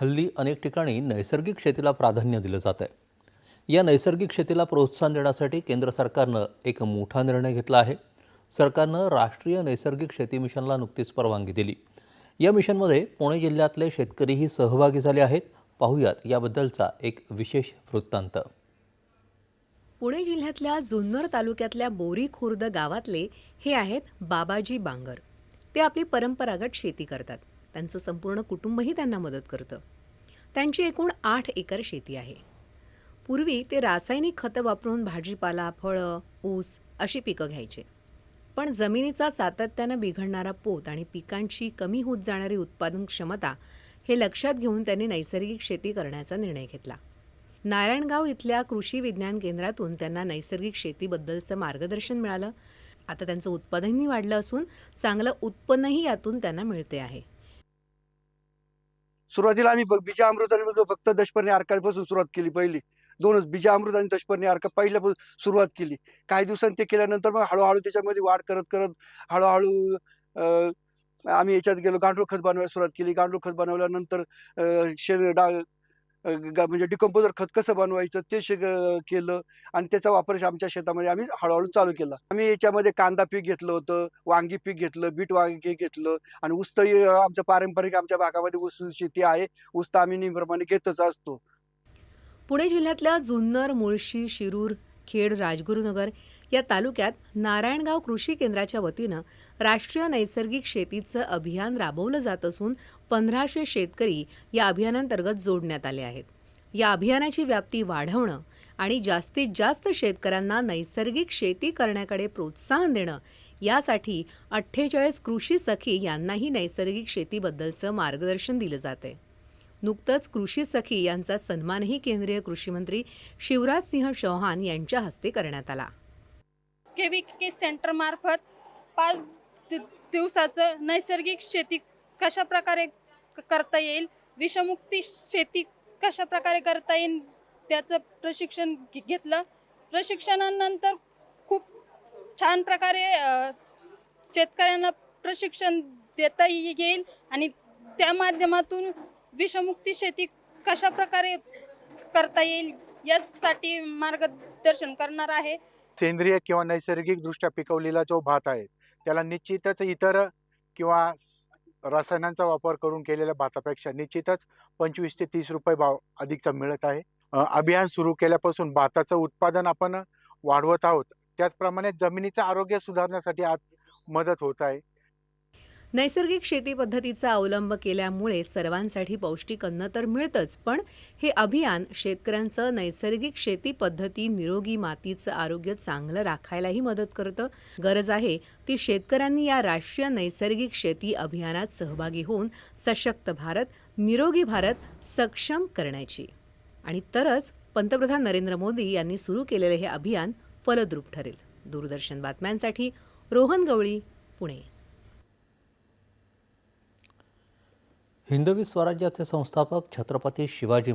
हल्ली अनेक ठिकाणी नैसर्गिक शेतीला प्राधान्य दिलं जात आहे या नैसर्गिक शेतीला प्रोत्साहन देण्यासाठी केंद्र सरकारनं एक मोठा निर्णय घेतला आहे. सरकारनं राष्ट्रीय नैसर्गिक शेती मिशनला नुकतीच परवानगी दिली. या मिशनमध्ये पुणे जिल्ह्यातले शेतकरीही सहभागी झाले आहेत. पाहुयात याबद्दलचा एक विशेष वृत्तांत. पुणे जिल्ह्यातल्या जुन्नर तालुक्यातल्या बोरी खुर्द गावातले हे आहेत बाबाजी बांगर. ते आपली परंपरागत शेती करतात. त्यांचं संपूर्ण कुटुंबही त्यांना मदत करतं. त्यांची एकूण आठ एकर शेती आहे. पूर्वी ते रासायनिक खतं वापरून भाजीपाला फळं ऊस अशी पिकं घ्यायचे. पण जमिनीचा सातत्यानं बिघडणारा पोत आणि पिकांची कमी होत जाणारी उत्पादन क्षमता हे लक्षात घेऊन त्यांनी नैसर्गिक शेती करण्याचा निर्णय घेतला. नारायणगाव इथल्या कृषी विज्ञान केंद्रातून त्यांना नैसर्गिक शेतीबद्दलचं मार्गदर्शन मिळालं. आता त्यांचं उत्पादनही वाढलं असून चांगलं उत्पन्नही यातून त्यांना मिळते आहे. सुरुवातीला आम्ही बघ बीजा अमृत आणि फक्त दशपर्णी आरकापासून सुरुवात केली पहिली. दोनच बीजा अमृत आणि दशपर्णी आरका पहिल्यापासून सुरुवात केली. काही दिवसांनी ते केल्यानंतर मग हळूहळू त्याच्यामध्ये वाढ करत करत हळूहळू आम्ही याच्यात गेलो. गांडूळ खत बनवायला सुरुवात केली. गांडूळ खत बनवल्यानंतर शेण डाळ म्हणजे डिकम्पोजर खत कसं बनवायचं ते शिक केलं आणि त्याचा वापर आमच्या शेतामध्ये आम्ही हळूहळू चालू केला. आम्ही याच्यामध्ये कांदा पीक घेतलं होतं वांगी पीक घेतलं बीट वांगी घेतलं आणि ऊस आमचं पारंपरिक आमच्या भागामध्ये ऊस शेती आहे ऊस आम्ही नेहमीप्रमाणे घेतच असतो. पुणे जिल्ह्यातल्या जुन्नर मुळशी शिरूर खेड राजगुरुनगर या तालुक्यात नारायणगाव कृषी केंद्राच्या वतीनं राष्ट्रीय नैसर्गिक शेतीचं अभियान राबवलं जात असून पंधराशे शेतकरी या अभियानांतर्गत जोडण्यात आले आहेत. या अभियानाची व्याप्ती वाढवणं आणि जास्तीत जास्त शेतकऱ्यांना नैसर्गिक शेती करण्याकडे प्रोत्साहन देणं यासाठी अठ्ठेचाळीस कृषी सखी यांनाही नैसर्गिक शेतीबद्दलचं मार्गदर्शन दिलं जाते नुकतंच कृषी सखी यांचा सन्मानही केंद्रीय कृषीमंत्री शिवराज सिंह चौहान यांच्या हस्ते करण्यात आला. के व्ही के सेंटरमार्फत पाच दि दिवसाचं नैसर्गिक शेती कशा प्रकारे क- करता येईल? विषमुक्ती शेती कशा प्रकारे करता येईल? त्याचं प्रशिक्षण घे- घेतलं. प्रशिक्षणानंतर खूप छान प्रकारे शेतकऱ्यांना प्रशिक्षण देता ये- येईल आणि त्या माध्यमातून विषमुक्ती शेती कशा प्रकारे करता येईल यासाठी मार्गदर्शन करणार आहे. सेंद्रिय किंवा नैसर्गिकदृष्ट्या पिकवलेला जो भात आहे त्याला निश्चितच इतर किंवा स- रसायनांचा वापर करून केलेल्या भातापेक्षा निश्चितच पंचवीस ते तीस रुपये भाव अधिकचा मिळत आहे. अभियान सुरू केल्यापासून भाताचं उत्पादन आपण वाढवत आहोत. त्याचप्रमाणे जमिनीचं आरोग्य सुधारण्यासाठी आज मदत होत आहे. नैसर्गिक शेती पद्धतीचा अवलंब केल्यामुळे सर्वांसाठी पौष्टिक अन्न तर मिळतंच पण हे अभियान शेतकऱ्यांचं नैसर्गिक शेती पद्धती निरोगी मातीचं आरोग्य चांगलं राखायलाही मदत करतं. गरज आहे ती शेतकऱ्यांनी या राष्ट्रीय नैसर्गिक शेती अभियानात सहभागी होऊन सशक्त भारत निरोगी भारत सक्षम करण्याची. आणि तरच पंतप्रधान नरेंद्र मोदी यांनी सुरू केलेले हे अभियान फलद्रूप ठरेल. दूरदर्शन बातम्यांसाठी रोहन गवळी पुणे. हिंदवी स्वराज्याचे संस्थापक छत्रपती शिवाजी